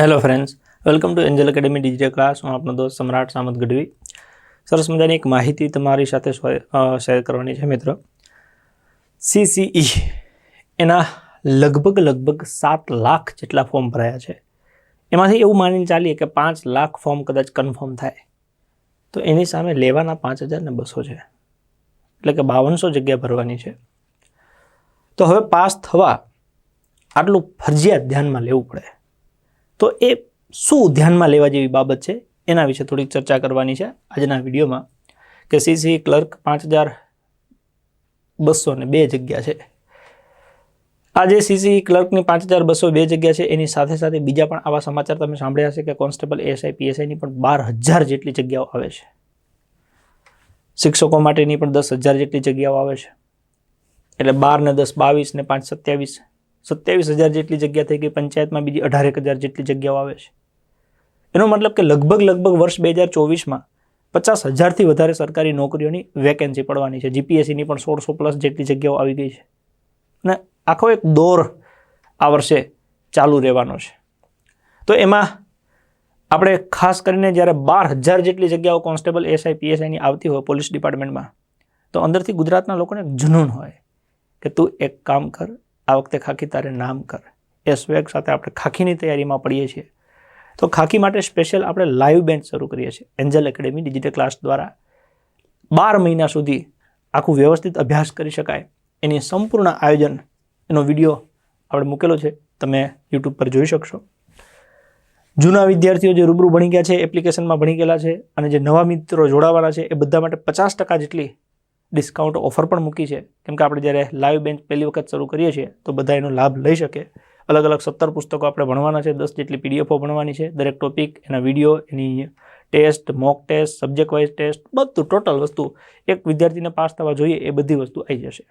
Hello friends welcome to Angel Academy digital class હું આપનો દોસ્ત સમ્રાટ સામત ગઢવી. સરસ મજાની એક માહિતી તમારી સાથે શેર કરવાની છે, મિત્ર. સીસીઈ એના લગભગ લગભગ સાત લાખ જેટલા ફોર્મ ભરાયા છે. એમાંથી એવું માનીને ચાલીએ કે પાંચ લાખ ફોર્મ કદાચ કન્ફર્મ થાય. તો એની સામે લેવાના પાંચ હજાર ને બસો છે. એટલે કે બાવનસો જગ્યા ભરવાની છે. તો હવે પાસ થવા આટલું ફરજિયાત ધ્યાનમાં લેવું પડે. તો એ શું ધ્યાનમાં લેવા જેવી બાબત છે? એના વિશે થોડીક ચર્ચા કરવાની છે આજના વિડીયોમાં કે સીસી ક્લર્ક પાંચ હજાર બસો ને બે જગ્યા છે. આજે સીસી ક્લર્કની પાંચ હજાર બસો બે જગ્યા છે. એની સાથે સાથે બીજા પણ આવા સમાચાર તમે સાંભળ્યા હશે કે કોન્સ્ટેબલ એએસઆઈ પીએસઆઈની પણ બાર હજાર જેટલી જગ્યાઓ આવે છે. શિક્ષકો માટેની પણ દસ હજાર જેટલી જગ્યાઓ આવે છે. એટલે બાર ને દસ, બાવીસ ને પાંચ, સત્યાવીસ સત્યાવીસ હજાર જેટલી જગ્યા થઈ ગઈ પંચાયતમાં, બીજી અઢારેક હજાર જેટલી જગ્યાઓ આવે છે. એનો મતલબ કે લગભગ લગભગ વર્ષ બે હજાર ચોવીસમાં પચાસ હજારથી વધારે સરકારી નોકરીઓની વેકેન્સી પડવાની છે. જીપીએસસીની પણ સોળસો પ્લસ જેટલી જગ્યાઓ આવી ગઈ છે. અને આખો એક દોર આ વર્ષે ચાલુ રહેવાનો છે. તો એમાં આપણે ખાસ કરીને જ્યારે બાર હજાર જેટલી જગ્યાઓ કોન્સ્ટેબલ એસઆઈ પીએસઆઈની આવતી હોય પોલીસ ડિપાર્ટમેન્ટમાં, તો અંદરથી ગુજરાતના લોકોને જુનૂન હોય કે તું એક કામ કર આ વખતે ખાખી તારે નામ કર. એ સ્વેગ સાથે આપણે ખાખીની તૈયારીમાં પડીએ છીએ. તો ખાખી માટે સ્પેશિયલ આપણે લાઈવ બેન્ચ શરૂ કરીએ છીએ. એન્જલ એકેડેમી ડિજિટલ ક્લાસ દ્વારા બાર મહિના સુધી આખું વ્યવસ્થિત અભ્યાસ કરી શકાય. એની સંપૂર્ણ આયોજન, એનો વીડિયો આપણે મૂકેલો છે. તમે યુટ્યુબ પર જોઈ શકશો. જૂના વિદ્યાર્થીઓ જે રૂબરૂ ભણી ગયા છે એપ્લિકેશનમાં ભણી ગયેલા છે અને જે નવા મિત્રો જોડાવાના છે, એ બધા માટે પચાસ ટકા જેટલી ડિસ્કાઉન્ટ ઓફર પણ મૂકી છે. કેમ કે આપણે જ્યારે લાઈવ બેન્ચ પહેલી વખત શરૂ કરીએ છીએ, તો બધા એનો લાભ લઈ શકે. અલગ અલગ સત્તર પુસ્તકો આપણે ભણવાના છે, દસ જેટલી પીડીએફો ભણવાની છે, દરેક ટોપિક એના વીડિયો એની test mock test subject wise test બધું ટોટલ વસ્તુ. એક વિદ્યાર્થીને પાસ થવા જોઈએ, એ બધી વસ્તુ આવી જશે.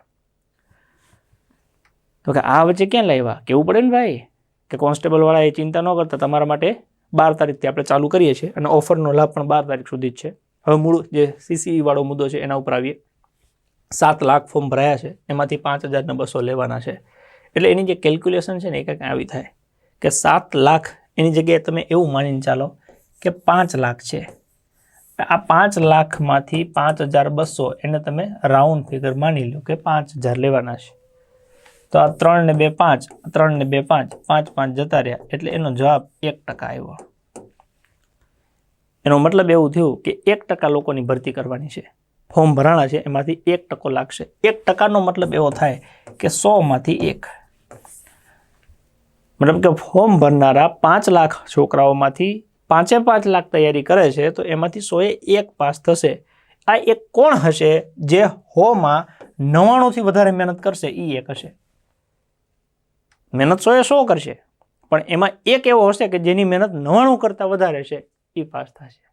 તો કે આ વચ્ચે ક્યાં લાવ્યા કેવું પડે ને ભાઈ? કે કોન્સ્ટેબલવાળા એ ચિંતા ન કરતા, તમારા માટે બાર તારીખથી આપણે ચાલુ કરીએ છીએ, અને ઓફરનો લાભ પણ બાર તારીખ સુધી જ છે. હવે મૂળ જે સીસીઈ વાળો મુદ્દો છે, એના ઉપર આવીએ. સાત લાખ ફોર્મ ભરાયા છે. એમાંથી પાંચ હજારના બસો લેવાના છે. એટલે એની જે કેલ્ક્યુલેશન છે ને એ કંઈક આવી થાય. કે સાત લાખ એની જગ્યાએ તમે એવું માનીને ચાલો કે પાંચ લાખ છે. આ પાંચ લાખમાંથી પાંચ હજાર બસો એને તમે રાઉન્ડ ફિગર માની લો કે પાંચ હજાર લેવાના છે. તો આ ત્રણ ને બે પાંચ, ત્રણ ને બે પાંચ પાંચ પાંચ જતા રહ્યા. એટલે એનો જવાબ એક ટકા આવ્યો. એનો મતલબ એવું થયું કે એક ટકા લોકોની ભરતી કરવાની છે. ફોર્મ ભરાણા છે, એમાંથી એક ટકો લાગશે. એક ટકાનો મતલબ એવો થાય કે સોમાંથી એક. મતલબ કે ફોર્મ ભરનારા પાંચ લાખ છોકરાઓમાંથી પાંચે પાંચ લાખ તૈયારી કરે છે, તો એમાંથી સોએ એક પાસ થશે. આ એક કોણ હશે જે હોમાં નવ્વાણુંથી વધારે મહેનત કરશે? એ એક હશે. મહેનત સોએ સો કરશે. પણ એમાં એક એવો હશે કે જેની મહેનત નવ્વાણું કરતાં વધારે છે એ પાસ થશે.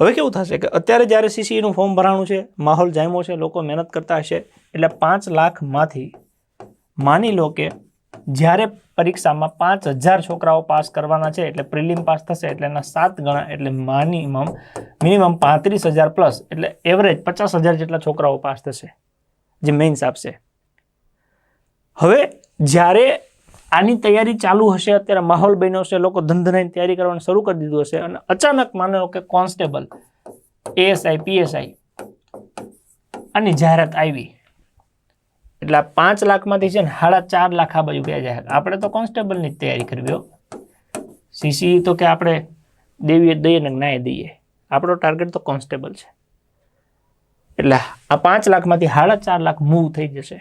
હવે કેવું થશે કે અત્યારે જ્યારે સીસીઈનું ફોર્મ ભરાણું છે, માહોલ જામ્યો છે, લોકો મહેનત કરતા હશે, એટલે પાંચ લાખમાંથી માની લો કે જ્યારે પરીક્ષામાં પાંચ હજાર છોકરાઓ પાસ કરવાના છે, એટલે પ્રિલિમ પાસ થશે, એટલે એના સાત ગણા, એટલે માનિમમ મિનિમમ પાંત્રીસ હજાર પ્લસ એટલે એવરેજ પચાસ હજાર જેટલા છોકરાઓ પાસ થશે, જે મેઇન્સ આપશે. હવે જ્યારે આની તૈયારી ચાલુ હશે, અત્યારે માહોલ બન્યો હશે લોકો ધંધનાની તૈયારી કરવાનું શરૂ કરી દીધું હશે અને અચાનક માનો કે કોન્સ્ટેબલ એએસઆઈ પીએસઆઈ આની જાહેરાત આવી. એટલે પાંચ લાખમાંથી છે ને સાડા ચાર લાખ આ બાજુ ગયા જાહેર આપણે તો કોન્સ્ટેબલની જ તૈયારી કરવી સીસી તો કે આપણે દેવીએ દઈએ ને નાય દઈએ. આપણો ટાર્ગેટ તો કોન્સ્ટેબલ છે. એટલે આ પાંચ લાખમાંથી સાડા ચાર લાખ મૂવ થઈ જશે.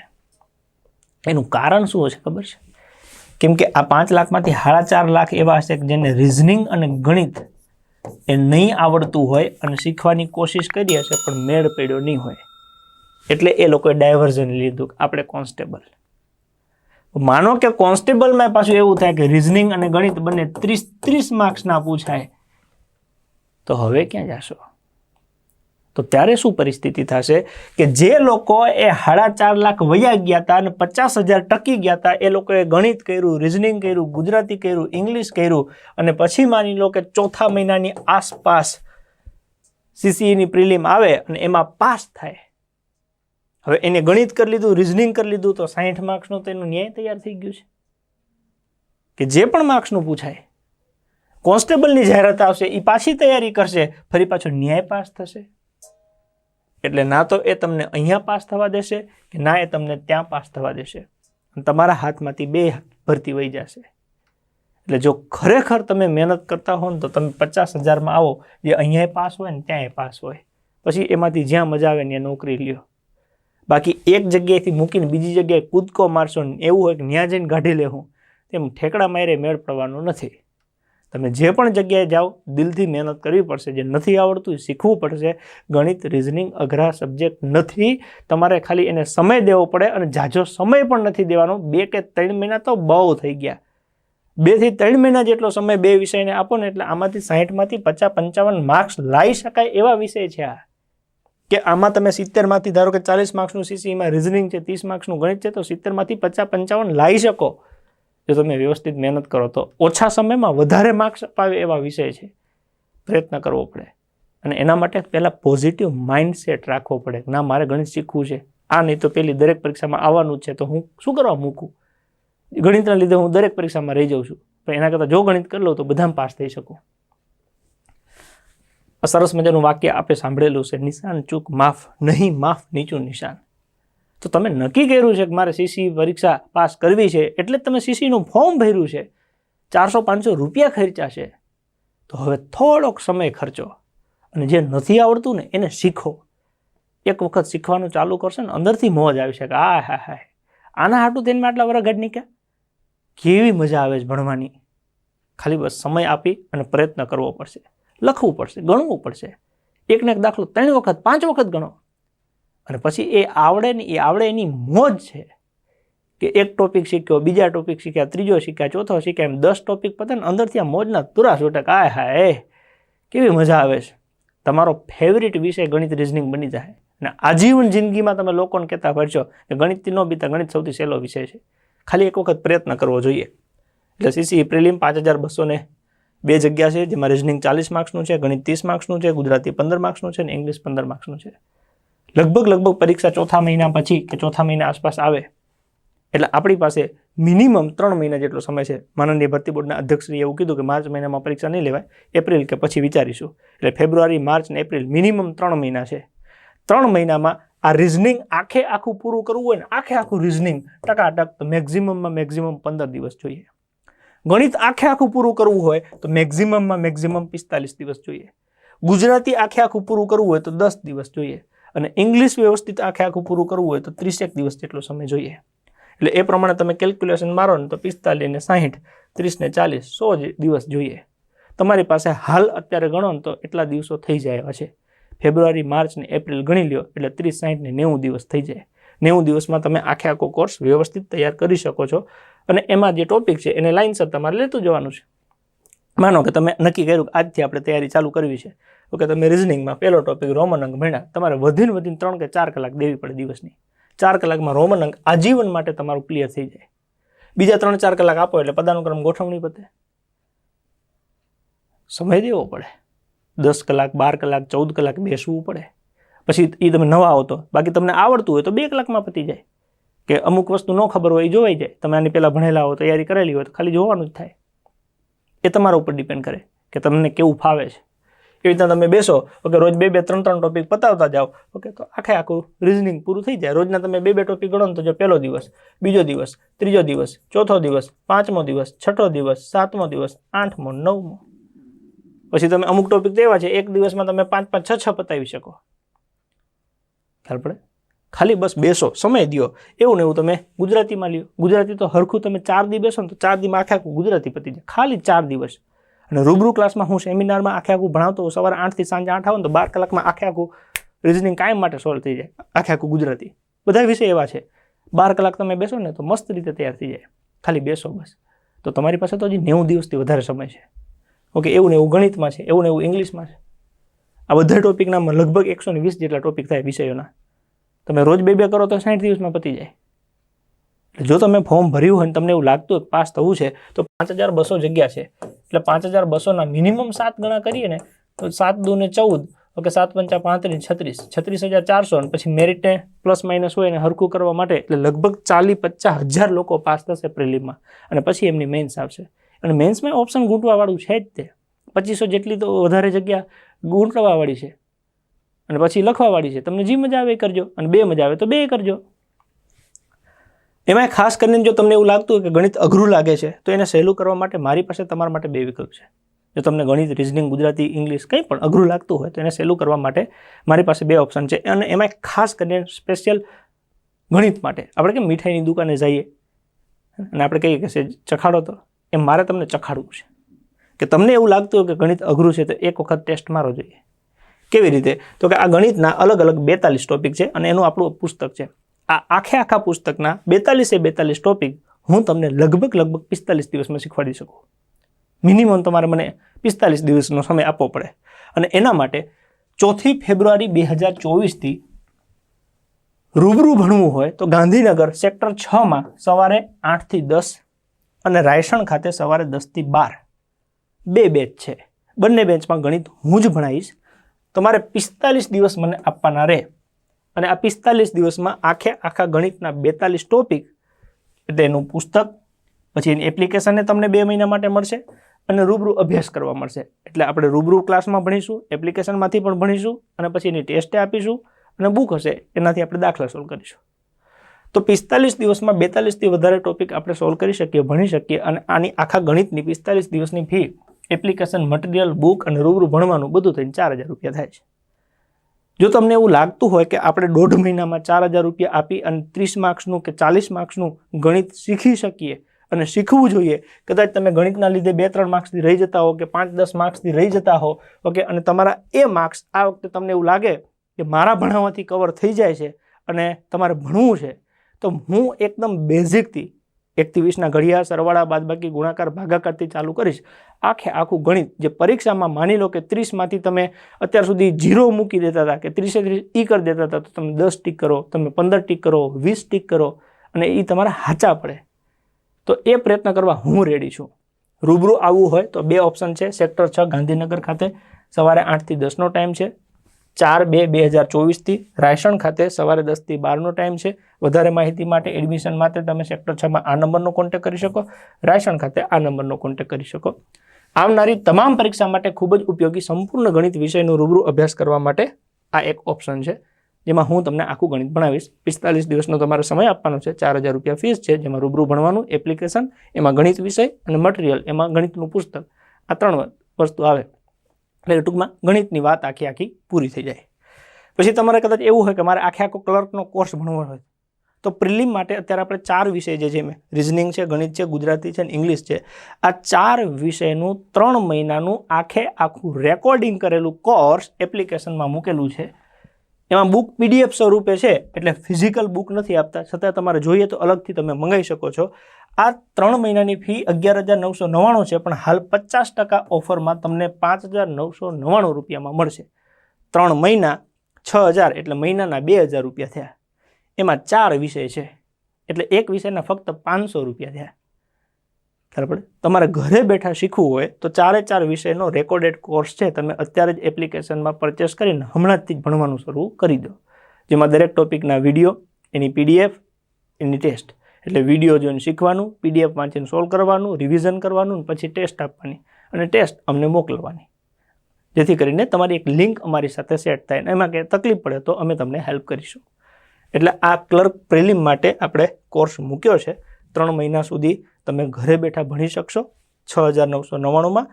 એનું કારણ શું હશે ખબર છે? કેમ કે આ પાંચ લાખમાંથી સાડા ચાર લાખ એવા હશે કે જેને રિઝનિંગ અને ગણિત એ નહીં આવડતું હોય અને શીખવાની કોશિશ કરી હશે, પણ મેળ પડ્યો નહીં હોય. એટલે એ લોકોએ ડાયવર્ઝન લીધું આપણે કોન્સ્ટેબલ માનો કે કોન્સ્ટેબલમાં પાછું એવું થાય કે રિઝનિંગ અને ગણિત બંને ત્રીસ ત્રીસ માર્ક્સના પૂછાય, તો હવે ક્યાં જશો? તો ત્યારે શું પરિસ્થિતિ થશે કે જે લોકો એ સાડા ચાર લાખ વયા ગયા હતા અને પચાસ હજાર ટકી ગયા હતા એ લોકોએ ગણિત કર્યું રિઝનિંગ કર્યું, ગુજરાતી કર્યું ઇંગ્લિશ કર્યું અને પછી માની લો કે ચોથા મહિનાની આસપાસ સીસીઈની પ્રિલિમ આવે અને એમાં પાસ થાય. હવે એને ગણિત કરી લીધું રિઝનિંગ કરી લીધું, તો સાહીઠ માર્ક્સનું તો એનું ન્યાય તૈયાર થઈ ગયું છે. કે જે પણ માર્ક્સનું પૂછાય, કોન્સ્ટેબલની જાહેરાત આવશે એ પાછી તૈયારી કરશે, ફરી પાછો ન્યાય પાસ થશે. એટલે ના તો એ તમને અહીંયા પાસ થવા દેશે કે ના એ તમને ત્યાં પાસ થવા દેશે. તમારા હાથમાંથી બે ભરતી વહી જશે. એટલે જો ખરેખર તમે મહેનત કરતા હો ને તો તમે પચાસ હજારમાં આવો, જે અહીંયા પાસ હોય ને ત્યાંય પાસ હોય. પછી એમાંથી જ્યાં મજા આવે ત્યાં નોકરી લ્યો. બાકી એક જગ્યાએથી મૂકીને બીજી જગ્યાએ કૂદકો મારશો ને એવું હોય કે ત્યાં જઈને કાઢી લેવું તેમ ઠેકડા મારે મેળ પડવાનો નથી. તમે જે પણ જગ્યાએ જાઓ, દિલથી મહેનત કરવી પડશે. જે નથી આવડતું એ શીખવું પડશે. ગણિત રિઝનિંગ અઘરા સબ્જેક્ટ નથી. તમારે ખાલી એને સમય દેવો પડે અને ઝાઝો સમય પણ નથી દેવાનો. બે કે ત્રણ મહિના તો બહુ થઈ ગયા. બેથી ત્રણ મહિના જેટલો સમય બે વિષયને આપો ને એટલે આમાંથી સાહીઠમાંથી પચાસ, પંચાવન માર્ક્સ લાવી શકાય એવા વિષય છે આ. કે આમાં તમે સિત્તેરમાંથી ધારો કે ચાલીસ માર્ક્સનું સીસીમાં રિઝનિંગ છે, ત્રીસ માર્ક્સનું ગણિત છે, તો સિત્તેરમાંથી પચાસ, પંચાવન લાવી શકો. જો તમે વ્યવસ્થિત મહેનત કરો તો ઓછા સમયમાં વધારે માર્ક્સ અપાવે એવા વિષય છે. પ્રયત્ન કરવો પડે. અને એના માટે પહેલાં પોઝિટિવ માઇન્ડસેટ રાખવો પડે. ના, મારે ગણિત શીખવું છે. આ નહીં તો પેલી દરેક પરીક્ષામાં આવવાનું જ છે. તો હું શું કરવા મૂકું? ગણિતના લીધે હું દરેક પરીક્ષામાં રહી જાઉં છું. પણ એના કરતાં જો ગણિત કરી લઉં તો બધામાં પાસ થઈ શકું. સરસ મજાનું વાક્ય આપે સાંભળેલું છે. નિશાન ચૂક, માફ નહીં, માફ નીચું નિશાન. તો તમે નક્કી કર્યું છે કે મારે સીસી પરીક્ષા પાસ કરવી છે? એટલે તમે સીસીનું ફોર્મ ભર્યું છે. ચારસો પાંચસો રૂપિયા ખર્ચા છે. તો હવે થોડોક સમય ખર્ચો. અને જે નથી આવડતું ને, એને શીખો. એક વખત શીખવાનું ચાલુ કરશો ને, અંદરથી મોજ આવી શકે. આ હા હા આના હાટું તેને આટલા વરઘડ નીકળ્યા કેવી મજા આવે છે ભણવાની. ખાલી બસ સમય આપી અને પ્રયત્ન કરવો પડશે. લખવું પડશે, ગણવું પડશે. એકને એક દાખલો ત્રણ વખત, પાંચ વખત ગણો. અને પછી એ આવડે ને એ આવડે એની મોજ છે કે એક ટોપિક શીખ્યો, બીજા ટોપિક શીખ્યા, ત્રીજો શીખ્યા, ચોથો શીખ્યા, એમ દસ ટોપિક પતે ને અંદરથી આ મોજના તુરા છૂટક આય હાય, એ કેવી મજા આવે છે. તમારો ફેવરિટ વિષય ગણિત રિઝનિંગ બની જાય. અને આજીવન જિંદગીમાં તમે લોકોને કહેતા ફરશો કે ગણિતથી ન બીતા ગણિત સૌથી સહેલો વિષય છે. ખાલી એક વખત પ્રયત્ન કરવો જોઈએ. એટલે સીસી પ્રિલિમ પાંચ હજાર બસો ને બે જગ્યા છે જેમાં રિઝનિંગ ચાલીસ માર્ક્સનું છે, ગણિત ત્રીસ માર્ક્સનું છે, ગુજરાતી પંદર માર્ક્સનું છે અને ઇંગ્લિશ પંદર માર્ક્સનું છે. લગભગ લગભગ પરીક્ષા ચોથા મહિના પછી કે ચોથા મહિના આસપાસ આવે. એટલે આપણી પાસે મિનિમમ ત્રણ મહિના જેટલો સમય છે. માનનીય ભરતી બોર્ડના અધ્યક્ષશ્રીએ એવું કીધું કે માર્ચ મહિનામાં પરીક્ષા નહીં લેવાય, એપ્રિલ કે પછી વિચારીશું. એટલે ફેબ્રુઆરી, માર્ચ ને એપ્રિલ મિનિમમ ત્રણ મહિના છે. ત્રણ મહિનામાં આ રિઝનિંગ આખે આખું પૂરું કરવું હોય ને, આખે આખું રિઝનિંગ ટકાટક તો મેક્ઝિમમમાં મેક્ઝિમમ પંદર દિવસ જોઈએ. ગણિત આખે આખું પૂરું કરવું હોય તો મેક્ઝિમમમાં મેક્ઝિમમ પિસ્તાલીસ દિવસ જોઈએ. ગુજરાતી આખે આખું પૂરું કરવું હોય તો દસ દિવસ જોઈએ. અને ઇંગ્લિશ વ્યવસ્થિત આખે આખું પૂરું કરવું હોય તો ત્રીસેક દિવસ જેટલો સમય જોઈએ. એટલે એ પ્રમાણે તમે કેલ્ક્યુલેશન મારો ને તો પિસ્તાલીસ ને સાહીઠ, ત્રીસ ને ચાલીસ, સો દિવસ જોઈએ. તમારી પાસે હાલ અત્યારે ગણો ને તો એટલા દિવસો થઈ જાય છે ફેબ્રુઆરી, માર્ચ ને એપ્રિલ ગણી લ્યો, એટલે ત્રીસ, સાહીઠ ને નેવું દિવસ થઈ જાય. નેવું દિવસમાં તમે આખે આખો કોર્સ વ્યવસ્થિત તૈયાર કરી શકો છો. અને એમાં જે ટોપિક છે, એને લાઇનસર તમારે લેતું જવાનું છે. માનો કે તમે નક્કી કર્યું કે આજથી આપણે તૈયારી ચાલુ કરવી છે. ઓકે તમે રિઝનિંગમાં પહેલો ટોપિક રોમન અંક ભણ્યા. તમારે વધીને વધીને ત્રણ કે ચાર કલાક દેવી પડે દિવસની. ચાર કલાકમાં રોમન અંક આજીવન માટે તમારું ક્લિયર થઈ જાય. બીજા ત્રણ ચાર કલાક આપો એટલે પદાનુક્રમ ગોઠવણી પતે. સમય દેવો પડે. દસ કલાક, બાર કલાક, ચૌદ કલાક બેસવું પડે. પછી એ તમે નવા આવો તો બાકી તમને આવડતું હોય તો બે કલાકમાં પતી જાય. કે અમુક વસ્તુ ન ખબર હોય એ જોવાઈ જાય. તમે આની પહેલાં ભણેલા હો, તૈયારી કરેલી હોય તો ખાલી જોવાનું જ થાય. એ તમારા ઉપર ડિપેન્ડ કરે કે તમને કેવું ફાવે છે. એવી રીતના તમે બેસો, ઓકે, રોજ બે બે ત્રણ ત્રણ ટોપિક પતાવતા જાઓ, ઓકે, તો આખે આખું રિઝનિંગ પૂરું થઈ જાય. રોજના તમે બે બે ટોપિક ગણો તો જો પહેલો દિવસ, બીજો દિવસ, ત્રીજો દિવસ, ચોથો દિવસ, પાંચમો દિવસ, છઠ્ઠો દિવસ, સાતમો દિવસ, આઠમો, નવમો. પછી તમે અમુક ટોપિક તો એવા છે, એક દિવસમાં તમે પાંચ પાંચ, છ છ પતાવી શકો. ખ્યાલ પડે? ખાલી બસ બેસો, સમય દો એવું ને એવું તમે ગુજરાતીમાં લ્યો. ગુજરાતી તો હરખું તમે ચાર દી બેસો ને તો ચાર દીમાં આખે આખું ગુજરાતી પતી જાય. ખાલી ચાર દિવસ. અને રૂબરૂ ક્લાસમાં હું સેમિનારમાં આખે આખું ભણાવતો હોઉં, સવારે આઠથી સાંજે આઠ આવું તો બાર કલાકમાં આખે આખું રિઝનિંગ કાયમ માટે સોલ્વ થઈ જાય. આખે આખું ગુજરાતી. બધા વિષય એવા છે. બાર કલાક તમે બેસો ને તો મસ્ત રીતે તૈયાર થઈ જાય. ખાલી બેસો બસ. તો તમારી પાસે તો હજી નેવું દિવસથી વધારે સમય છે. ઓકે, એવું ને એવું ગણિતમાં છે, એવું ને એવું ઇંગ્લિશમાં છે. આ બધા ટોપિકના લગભગ એકસો વીસ જેટલા ટોપિક થાય વિષયોના. તમે રોજ બે બે કરો તો સાઠ દિવસમાં પતી જાય. જો તમે ફોર્મ ભર્યું હોય ને તમને એવું લાગતું હોય પાસ થવું છે, તો પાંચ હજાર બસો જગ્યા છે. એટલે પાંચ હજાર બસોના મિનિમમ સાત ગણા કરીએ ને, તો સાત દુ ને ચૌદ, ઓકે, સાત પંચા પાંત્રીસ, છત્રીસ. છત્રીસ હજાર ચારસો અને પછી મેરિટને પ્લસ માઇનસ હોય એને હરખું કરવા માટે એટલે લગભગ ચાલીસ પચાસ હજાર લોકો પાસ થશે પ્રિલિમમાં. અને પછી એમની મેન્સ આવશે. અને મેન્સમાં ઓપ્શન ગૂંટવાવાળું છે જ તે. પચીસો જેટલી તો વધારે જગ્યા ગૂંટવાવાળી છે. અને પછી લખવાવાળી છે. તમને જે મજા આવે એ કરજો અને બે મજા આવે તો બે કરજો. એમાં ખાસ કરીને જો તમને એવું લાગતું હોય કે ગણિત અઘરું લાગે છે, તો એને સહેલું કરવા માટે મારી પાસે તમારા માટે બે વિકલ્પ છે. જો તમને ગણિત રિઝનિંગ ગુજરાતી ઇંગ્લિશ કંઈ પણ અઘરું લાગતું હોય તો એને સહેલું કરવા માટે મારી પાસે બે ઓપ્શન છે. અને એમાં ખાસ કરીને સ્પેશિયલ ગણિત માટે. આપણે કે મીઠાઈની દુકાને જઈએ? અને આપણે કહીએ કે ચખાડો તો. એમ મારે તમને ચખાડવું છે. કે તમને એવું લાગતું હોય કે ગણિત અઘરું છે, તો એક વખત ટેસ્ટ મારો જોઈએ. કેવી રીતે? તો કે આ ગણિતના અલગ અલગ બેતાલીસ ટોપિક છે અને એનું આપણું પુસ્તક છે. આ આખે આખા પુસ્તકના બેતાલીસે બેતાલીસ ટોપિક હું તમને લગભગ લગભગ પિસ્તાલીસ દિવસમાં શીખવાડી શકું. મિનિમમ તમારે મને પિસ્તાલીસ દિવસનો સમય આપવો પડે. અને એના માટે ચોથી ફેબ્રુઆરી બે હજાર ચોવીસથી રૂબરૂ ભણવું હોય તો ગાંધીનગર સેક્ટર છમાં સવારે આઠથી દસ અને રાયસણ ખાતે સવારે દસથી બાર. બે બેચ છે. બંને બેચમાં ગણિત હું જ ભણાવીશ. તમારે પિસ્તાલીસ દિવસ મને આપવાના રહે. અને આ પિસ્તાલીસ દિવસમાં આખે આખા ગણિતના બેતાલીસ ટોપિક એટલે એનું પુસ્તક, પછી એની એપ્લિકેશનને તમને બે મહિના માટે મળશે અને રૂબરૂ અભ્યાસ કરવા મળશે. એટલે આપણે રૂબરૂ ક્લાસમાં ભણીશું એપ્લિકેશનમાંથી પણ ભણીશું અને પછી એની ટેસ્ટે આપીશું અને બુક હશે, એનાથી આપણે દાખલા સોલ્વ કરીશું. તો પિસ્તાલીસ દિવસમાં બેતાલીસથી વધારે ટોપિક આપણે સોલ્વ કરી શકીએ, ભણી શકીએ અને આની આખા ગણિતની પિસ્તાલીસ દિવસની ફી એપ્લિકેશન, મટીરિયલ, બુક અને રૂબરૂ ભણવાનું બધું થઈને ચાર હજાર રૂપિયા થાય છે. જો તમને એવું લાગતું હોય કે આપણે દોઢ મહિનામાં ચાર હજાર રૂપિયા આપી અને ત્રીસ માર્ક્સનું કે ચાલીસ માર્ક્સનું ગણિત શીખી શકીએ અને શીખવું જોઈએ, કદાચ તમે ગણિતના લીધે બે ત્રણ માર્ક્સથી રહી જતા હો કે પાંચ દસ માર્ક્સથી રહી જતા હો, ઓકે, અને તમારા એ માર્ક્સ આ વખતે તમને એવું લાગે કે મારા ભણાવવાથી કવર થઈ જાય છે અને તમારે ભણવું છે, તો હું એકદમ બેઝિકથી એકથી વીસના ઘડિયા, સરવાળા, બાદબાકી, ગુણાકાર, ભાગાકારથી ચાલુ કરીશ. આખે આખું ગણિત જે પરીક્ષામાં માની લો કે ત્રીસમાંથી તમે અત્યાર સુધી જીરો મૂકી દેતા હતા કે ત્રીસે ત્રીસ ઈ કરી દેતા હતા, તો તમે દસ ટીક કરો, તમે પંદર ટીક કરો, વીસ ટીક કરો અને એ તમારા હાચા પડે. તો એ પ્રયત્ન કરવા હું રેડી છું. રૂબરૂ આવવું હોય તો બે ઓપ્શન છે. સેક્ટર છ ગાંધીનગર ખાતે. સવારે આઠથી દસનો ટાઈમ છે. ચાર બે બે હજાર ચોવીસથી રાયસણ ખાતે સવારે દસથી બારનો ટાઈમ છે. વધારે માહિતી માટે એડમિશન માટે તમે સેક્ટર છમાં આ નંબરનો કોન્ટેક કરી શકો. રાયસણ ખાતે આ નંબરનો કોન્ટેક કરી શકો. આવનારી તમામ પરીક્ષા માટે ખૂબ જ ઉપયોગી સંપૂર્ણ ગણિત વિષયનો રૂબરૂ અભ્યાસ કરવા માટે આ એક ઓપ્શન છે. જેમાં હું તમને આખું ગણિત ભણાવીશ. પિસ્તાલીસ દિવસનો તમારે સમય આપવાનો છે. ચાર હજાર રૂપિયા ફીસ છે. જેમાં રૂબરૂ ભણવાનું એપ્લિકેશન એમાં ગણિત વિષય અને મટીરિયલ એમાં ગણિતનું પુસ્તક. આ ત્રણ વસ્તુ આવે. એટલે ટૂંકમાં ગણિતની વાત આખી આખી પૂરી થઈ જાય. પછી તમારે કદાચ એવું હોય કે મારે આખે આખો ક્લર્કનો કોર્સ ભણવો હોય, તો પ્રિલિમ માટે અત્યારે આપણે ચાર વિષય જે છે, મેં રિઝનિંગ છે, ગણિત છે, ગુજરાતી છે અને ઇંગ્લિશ છે, આ ચાર વિષયનું ત્રણ મહિનાનું આખે આખું રેકોર્ડિંગ કરેલું કોર્સ એપ્લિકેશનમાં મૂકેલું છે. એમાં બુક પીડીએફ સ્વરૂપે છે, એટલે ફિઝિકલ બુક નથી આપતા. છતાં તમારે જોઈએ તો અલગથી તમે મંગાવી શકો છો. આ ત્રણ મહિનાની ફી અગિયાર હજાર નવસો નવ્વાણું છે, પણ હાલ પચાસ ટકા ઓફરમાં તમને પાંચ હજાર નવસો નવ્વાણું રૂપિયામાં મળશે. ત્રણ મહિના છ હજાર, એટલે મહિનાના બે હજાર રૂપિયા થયા. એમાં ચાર વિષય છે, એટલે એક વિષયના ફક્ત પાંચસો રૂપિયા થયા. પડે? તમારે ઘરે બેઠા શીખવું હોય તો ચારે ચાર વિષયનો રેકોર્ડેડ કોર્સ છે, તમે અત્યારે જ એપ્લિકેશનમાં પરચેસ કરીને હમણાંથી જ ભણવાનું શરૂ કરી દો. જેમાં દરેક ટોપિકના વીડિયો, એની પીડીએફ એની ટેસ્ટ એટલે વીડિયો જોઈને શીખવાનું પીડીએફ વાંચીને સોલ્વ કરવાનું રિવિઝન કરવાનું પછી ટેસ્ટ આપવાની. અને ટેસ્ટ અમને મોકલવાની. જેથી કરીને તમારી એક લિંક અમારી સાથે સેટ થાય અને એમાં કે તકલીફ પડે તો અમે તમને હેલ્પ કરીશું. એટલે આ ક્લર્ક પ્રિલિમ માટે આપણે કોર્સ મૂક્યો છે. ત્રણ મહિના સુધી તમે ઘરે બેઠા ભણી શકશો. છ હજાર નવસો નવ્વાણુંમાં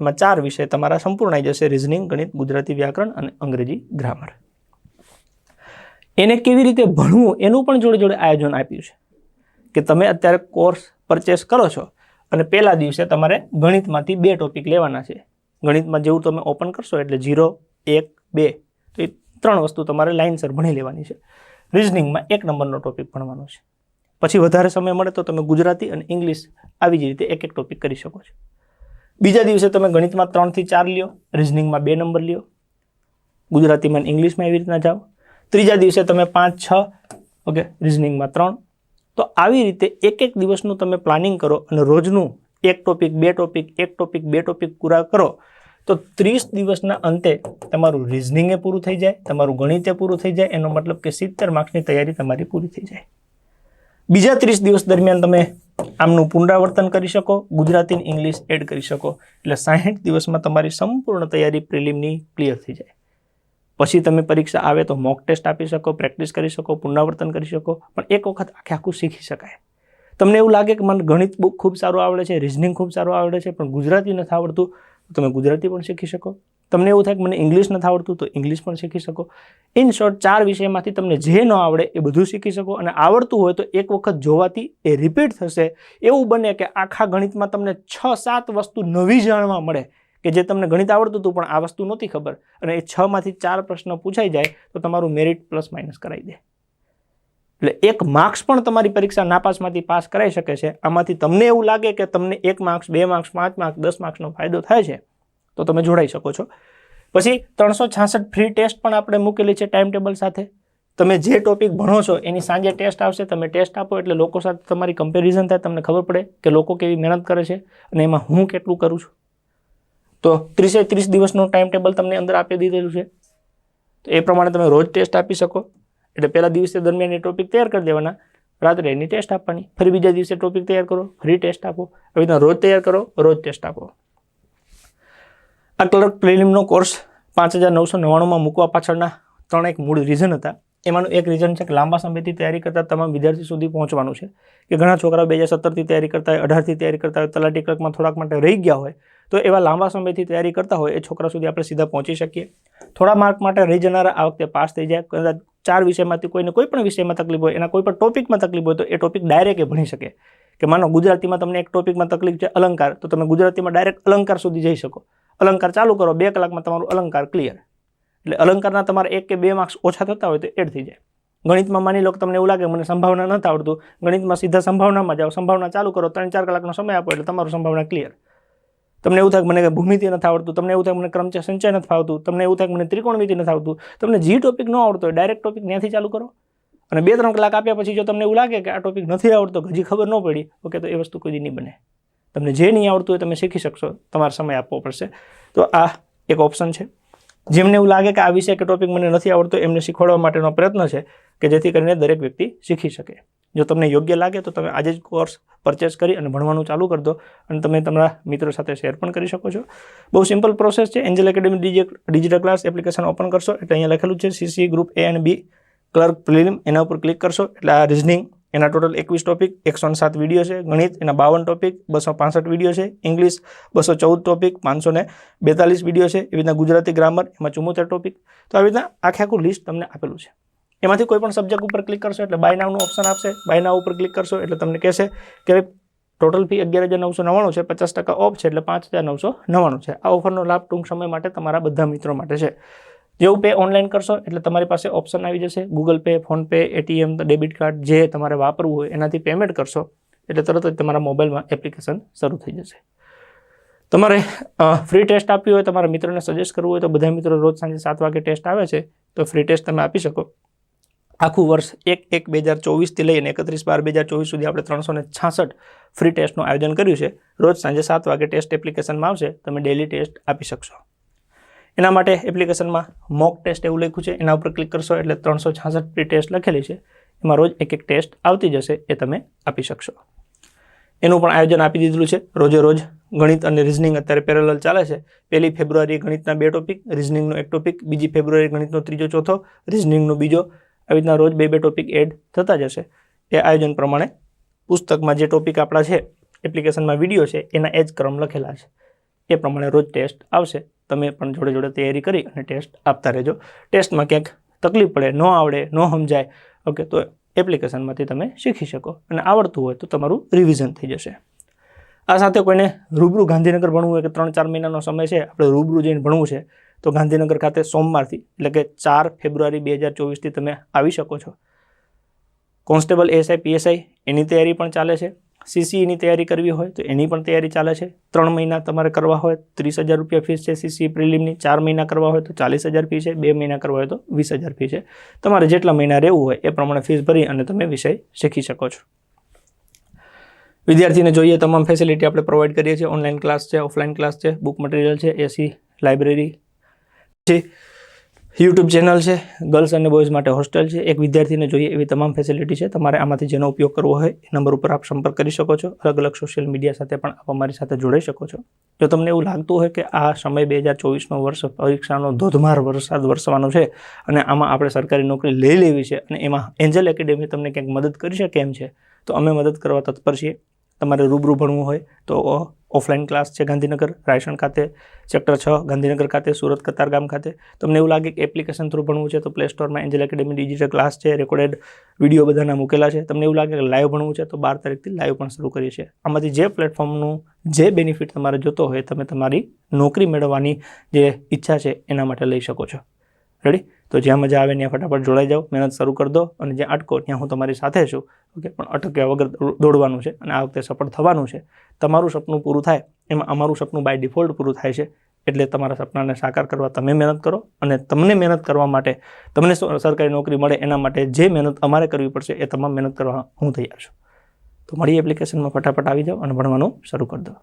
એમાં ચાર વિષય તમારા સંપૂર્ણ આવી જશે. રિઝનિંગ, ગણિત, ગુજરાતી વ્યાકરણ અને અંગ્રેજી ગ્રામર. એને કેવી રીતે ભણવું એનું પણ જોડે જોડે આયોજન આપ્યું છે. કે તમે અત્યારે કોર્સ પરચેસ કરો છો અને પહેલા દિવસે તમારે ગણિતમાંથી બે ટોપિક લેવાના છે. ગણિતમાં જેવું તમે ઓપન કરશો એટલે ઝીરો, એક, બે, તો એ ત્રણ વસ્તુ તમારે લાઇનસર ભણી લેવાની છે. રિઝનિંગમાં એક નંબરનો ટોપિક ભણવાનો છે. પછી વધારે સમય મળે તો તમે ગુજરાતી અને ઇંગ્લિશ આવી જ રીતે એક એક ટોપિક કરી શકો છો. બીજા દિવસે તમે ગણિતમાં ત્રણથી ચાર લ્યો રિઝનિંગમાં બે નંબર લ્યો, ગુજરાતીમાં ઇંગ્લિશમાં એવી રીતના જાઓ. ત્રીજા દિવસે તમે પાંચ, છ ઓકે રિઝનિંગમાં ત્રણ. તો આવી રીતે એક એક દિવસનું તમે પ્લાનિંગ કરો અને રોજનું એક ટોપિક બે ટોપિક એક ટોપિક બે ટોપિક પૂરા કરો, તો ત્રીસ દિવસના અંતે તમારું રિઝનિંગે પૂરું થઈ જાય, તમારું ગણિતે પૂરું થઈ જાય, એનો મતલબ કે સિત્તેર માર્ક્સની તૈયારી તમારી પૂરી થઈ જાય. બીજા ત્રીસ દિવસ દરમિયાન તમે આમનું પુનરાવર્તન કરી શકો ગુજરાતી ઇંગ્લિશ એડ કરી શકો. એટલે સાહીઠ દિવસમાં તમારી સંપૂર્ણ તૈયારી પ્રિલિમની ક્લિયર થઈ જાય. પછી તમે પરીક્ષા આવે તો મોક ટેસ્ટ આપી શકો, પ્રેક્ટિસ કરી શકો, પુનરાવર્તન કરી શકો, પણ એક વખત આખે આખું શીખી શકાય. તમને એવું લાગે કે મને ગણિત બુક ખૂબ સારું આવડે છે, રિઝનિંગ ખૂબ સારું આવડે છે, પણ ગુજરાતી નથી આવડતું તમે ગુજરાતી પણ શીખી શકો. તમને એવું થાય કે મને ઇંગ્લિશ નથી આવડતું, તો ઇંગ્લિશ પણ શીખી શકો. ઇન શોર્ટ ચાર વિષયમાંથી તમને જે ન આવડે એ બધું શીખી શકો અને આવડતું હોય તો એક વખત જોવાથી એ રિપીટ થશે. એવું બને કે આખા ગણિતમાં તમને છ, સાત વસ્તુ નવી જાણવા મળે કે જે તમને ગણિત આવડતું હતું, પણ આ વસ્તુ નહોતી ખબર. અને એ છમાંથી ચાર પ્રશ્ન પૂછાઈ જાય, તો તમારું મેરિટ પ્લસ માઇનસ કરાવી દે. એટલે એક માર્ક્સ પણ તમારી પરીક્ષા નાપાસમાંથી પાસ કરાઈ શકે છે. આમાંથી તમને એવું લાગે કે તમને એક માર્ક્સ બે માર્ક્સ પાંચ માર્ક્સ દસ માર્ક્સનો ફાયદો થાય છે. તો તમે જોડાઈ શકો છો. પછી ત્રણસો છાસઠ ફ્રી ટેસ્ટ પણ આપણે મૂકેલી છે ટાઈમ ટેબલ સાથે. તમે જે ટોપિક ભણો છો, એની સાંજે ટેસ્ટ આવશે, તમે ટેસ્ટ આપો એટલે લોકો સાથે તમારી કમ્પેરિઝન થાય, તમને ખબર પડે કે લોકો કેવી મહેનત કરે છે અને એમાં હું કેટલું કરું છું. તો ત્રીસે ત્રીસ દિવસનું ટાઈમ ટેબલ તમને અંદર આપી દીધેલું છે. તો એ પ્રમાણે તમે રોજ ટેસ્ટ આપી શકો. એટલે પહેલા દિવસે દરમિયાન એ ટોપિક તૈયાર કરી દેવાના. રાત્રે એની ટેસ્ટ આપવાની. ફરી બીજા દિવસે ટોપિક તૈયાર કરો ફરી ટેસ્ટ આપો. આવી રીતના રોજ તૈયાર કરો, રોજ ટેસ્ટ આપો. આ ક્લર્ક પ્રિલિમનો કોર્સ પાંચ હજાર નવસો નવ્વાણુંમાં મૂકવા પાછળના ત્રણ એક મૂળ રીઝન હતા. એમાંનું એક રીઝન છે કે લાંબા સમયથી તૈયારી કરતા તમામ વિદ્યાર્થી સુધી પહોંચવાનું છે. કે ઘણા છોકરાઓ બે હજાર સત્તરથી તૈયારી કરતા હોય, અઢારથી તૈયારી કરતા હોય, તલાટી ક્લર્કમાં થોડાક માટે રહી ગયા હોય, તો એવા લાંબા સમયથી તૈયારી કરતા હોય, એ છોકરા સુધી આપણે સીધા પહોંચી શકીએ. થોડા માર્ક માટે રહી જનારા આ વખતે પાસ થઈ જાય. કદાચ ચાર વિષયમાંથી કોઈને કોઈ પણ વિષયમાં તકલીફ હોય, એના કોઈ પણ ટોપિકમાં તકલીફ હોય, તો એ ટોપિક ડાયરેક્ટ ભણી શકે. કે માનો ગુજરાતીમાં તમને એક ટોપિકમાં તકલીફ છે અલંકાર, તો તમે ગુજરાતીમાં ડાયરેક્ટ અલંકાર સુધી જઈ શકો. અલંકાર ચાલુ કરો, બે કલાકમાં તમારું અલંકાર ક્લિયર એટલે અલંકારના તમારે એક કે બે માર્ક્સ ઓછા થતા હોય તો એડ થઈ જાય. ગણિતમાં માની લો કે તમને એવું લાગે, મને સંભાવના નથી આવડતું. ગણિતમાં સીધા સંભાવનામાં જાઓ, સંભાવના ચાલુ કરો, ત્રણ ચાર કલાકનો સમય આપો એટલે તમારું સંભાવના ક્લિયર તમને એવું થાય મને ભૂમિતિ નથી આવડતું, તમને એવું થાય મને ક્રમચય સંચય નથી ફાવતું, તમને એવું થાય મને ત્રિકોણમિતિ નથી આવતું તમને જે ટોપિક ન આવડતો હોય ડાયરેક્ટ ટોપિક ત્યાંથી ચાલુ કરો. અને બે ત્રણ કલાક આપ્યા પછી જો તમને એવું લાગે કે આ ટોપિક નથી આવડતો હજી ખબર ન પડી, ઓકે, તો એ વસ્તુ કોઈ નહીં બને. તમને જે નહીં આવડતું હોય તમે શીખી શકશો, તમારે સમય આપવો પડશે. તો આ એક ઓપ્શન છે. જેમને એવું લાગે કે આ વિષય કે ટોપિક મને નથી આવડતો, એમને શીખવાડવા માટેનો પ્રયત્ન છે કે જેથી કરીને દરેક વ્યક્તિ શીખી શકે. જો તમને યોગ્ય લાગે તો તમે આજે જ કોર્સ પરચેસ કરી અને ભણવાનું ચાલુ કરી દો અને તમે તમારા મિત્રો સાથે શેર પણ કરી શકો છો. બહુ સિમ્પલ પ્રોસેસ છે. Angel Academy digital class application open કરશો. એટલે અહીંયા લખેલું છે. સીસી ગ્રુપ એ અને બી ક્લર્ક પ્રિલિમ એના ઉપર ક્લિક કરશો. એટલે આ રિઝનિંગ એના ટોટલ એકવીસ ટોપિક, એકસો સાત વીડિયો છે, ગણિત એના બાવન ટોપિક, બસો પાસઠ વીડિયો છે, ઇંગ્લિશ બસો ચૌદ ટોપિક, પાંચસો ને બેતાલીસ વીડિયો છે, એવી રીતના ગુજરાતી ગ્રામર એમાં ચુમ્મોતેર ટોપિક. તો આવી રીતના આખે આખું લિસ્ટ તમને આપેલું છે. એમાંથી કોઈ પણ સબ્જેક્ટ ઉપર ક્લિક કરશો એટલે બાય નાવનું ઓપ્શન આપશે. બાય નાવ ઉપર ક્લિક કરશો એટલે તમને કહેશે કે ટોટલ ફી અગિયાર હજાર નવસો નવ્વાણું છે, પચાસ ટકા ઓફ છે એટલે પાંચ હજાર નવસો નવ્વાણું છે. આ ઓફરનો લાભ ટૂંક સમય માટે તમારા બધા મિત્રો માટે છે. જેવું પે ઓનલાઈન કરશો, એટલે તમારી પાસે ઓપ્શન આવી જશે. Google Pay PhonePe ATM debit card જે તમારે વાપરવું હોય, એનાથી પેમેન્ટ કરશો, એટલે તરત જ તમારા મોબાઈલમાં એપ્લિકેશન શરૂ થઈ જશે. તમારે ફ્રી ટેસ્ટ આપવી હોય, તમારા મિત્રોને સજેસ્ટ કરવું હોય, તો બધા મિત્રો રોજ સાંજે સાત વાગે ટેસ્ટ આવે છે, તો ફ્રી ટેસ્ટ તમે આપી શકો. આખું વર્ષ એક એક બે હજાર ચોવીસથી લઈને એકત્રીસ બાર બે હજાર ચોવીસ સુધી આપણે ત્રણસો ને છાસઠ ફ્રી ટેસ્ટનું આયોજન કર્યું છે. રોજ સાંજે સાત વાગે ટેસ્ટ એપ્લિકેશનમાં આવશે, તમે ડેલી ટેસ્ટ આપી શકશો. એના માટે એપ્લિકેશનમાં મોક ટેસ્ટ એવું લખ્યું છે. એના ઉપર ક્લિક કરશો એટલે ત્રણસો છાસઠ પ્રી ટેસ્ટ લખેલી છે. એમાં રોજ એક એક ટેસ્ટ આવતી જશે એ તમે આપી શકશો. એનું પણ આયોજન આપી દીધેલું છે. રોજે રોજ ગણિત અને રિઝનિંગ અત્યારે પેરેલલ ચાલે છે. પહેલી ફેબ્રુઆરી ગણિતના બે ટોપિક રિઝનિંગનો એક ટોપિક બીજી ફેબ્રુઆરી ગણિતનો ત્રીજો ચોથો રિઝનિંગનો બીજો. આવી રીતના રોજ બે બે ટોપિક એડ થતા જશે. એ આયોજન પ્રમાણે પુસ્તકમાં જે ટોપિક આપણા છે એપ્લિકેશનમાં વીડિયો છે, એના એ જ ક્રમ લખેલા છે. એ પ્રમાણે રોજ ટેસ્ટ આવશે. તમે પણ જોડે જોડે તૈયારી કરી અને ટેસ્ટ આપતા રહેજો. ટેસ્ટમાં ક્યાંક તકલીફ પડે, ન આવડે, ન સમજાય, ઓકે, તો એપ્લિકેશનમાંથી તમે શીખી શકો અને આવડતું હોય તો તમારું રિવિઝન થઈ જશે. આ સાથે કોઈને રૂબરૂ ગાંધીનગર ભણવું હોય કે ત્રણ ચાર મહિનાનો સમય છે, આપણે રૂબરૂ જઈને ભણવું છે, તો ગાંધીનગર ખાતે સોમવારથી, એટલે કે ચાર ફેબ્રુઆરી બે હજાર ચોવીસથી તમે આવી શકો છો. કોન્સ્ટેબલ, એસઆઈ, પીએસઆઈ, એની તૈયારી પણ ચાલે છે. સીસીઈની તૈયારી કરવી હોય તો એની પણ તૈયારી ચાલે છે. ત્રણ મહિના તમારે કરવા હોય ત્રીસ હજાર રૂપિયા ફીસ છે સીસી પ્રિલિમની. ચાર મહિના કરવા હોય તો ચાલીસ હજાર ફી છે. બે મહિના કરવા હોય તો વીસ હજાર ફી છે. તમારે જેટલા મહિના રહેવું હોય એ પ્રમાણે ફીસ ભરી અને તમે વિષય શીખી શકો છો. વિદ્યાર્થીને જોઈએ તમામ ફેસિલિટી આપણે પ્રોવાઈડ કરીએ છીએ. ઓનલાઈન ક્લાસ છે ઓફલાઈન ક્લાસ છે બુક મટીરિયલ છે એસી લાઇબ્રેરી છે. યુટ્યુબ ચેનલ છે ગર્લ્સ અને બોયઝ માટે હોસ્ટેલ છે. એક વિદ્યાર્થીને જોઈએ એવી તમામ ફેસિલિટી છે. તમારે આમાંથી જેનો ઉપયોગ કરવો હોય એ નંબર ઉપર આપ સંપર્ક કરી શકો છો. અલગ અલગ સોશિયલ મીડિયા સાથે પણ આપ અમારી સાથે જોડાઈ શકો છો. જો તમને એવું લાગતું હોય કે આ સમય બે હજાર ચોવીસનો વર્ષ પરીક્ષાનો ધોધમાર વરસાદ વરસવાનો છે અને આમાં આપણે સરકારી નોકરી લઈ લેવી છે અને એમાં એન્જલ એકેડેમી તમને ક્યાંક મદદ કરી શકે એમ છે, તો અમે મદદ કરવા તત્પર છીએ. તમારે રૂબરૂ ભણવું હોય તો ઓફલાઈન ક્લાસ છે ગાંધીનગર, રાયસણ ખાતે સેક્ટર છ, ગાંધીનગર ખાતે, સુરત કતારગામ ખાતે. તમને એવું લાગે કે એપ્લિકેશન થ્રુ ભણવું છે તો પ્લે સ્ટોરમાં એન્જલ એકેડેમી ડિજિટલ ક્લાસ છે રેકોર્ડેડ વીડિયો બધાના મૂકેલા છે. તમને એવું લાગે કે લાઈવ ભણવું છે તો બાર તારીખથી લાઈવ પણ શરૂ કરીએ છીએ. આમાંથી જે પ્લેટફોર્મનું જે બેનિફિટ તમારે જોતો હોય તમે તમારી નોકરી મેળવવાની જે ઈચ્છા છે એના માટે લઈ શકો છો. રેડી તો જ્યાં મજા આવે ત્યાં ફટાફટ જોડાઈ જાઓ, મહેનત શરૂ કરી દો અને જ્યાં અટકો ત્યાં હું તમારી સાથે છું. ઓકે, પણ અટક્યા વગર દોડવાનું છે અને આ વખતે સફળ થવાનું છે. તમારું સપનું પૂરું થાય, એમાં અમારું સપનું બાય ડિફોલ્ટ પૂરું થાય છે. એટલે તમારા સપનાને સાકાર કરવા તમે મહેનત કરો અને તમને મહેનત કરવા માટે તમને સરકારી નોકરી મળે એના માટે જે મહેનત અમારે કરવી પડશે એ તમામ મહેનત કરવા હું તૈયાર છું. તો મારી એપ્લિકેશનમાં ફટાફટ આવી જાઓ અને ભણવાનું શરૂ કરી દો.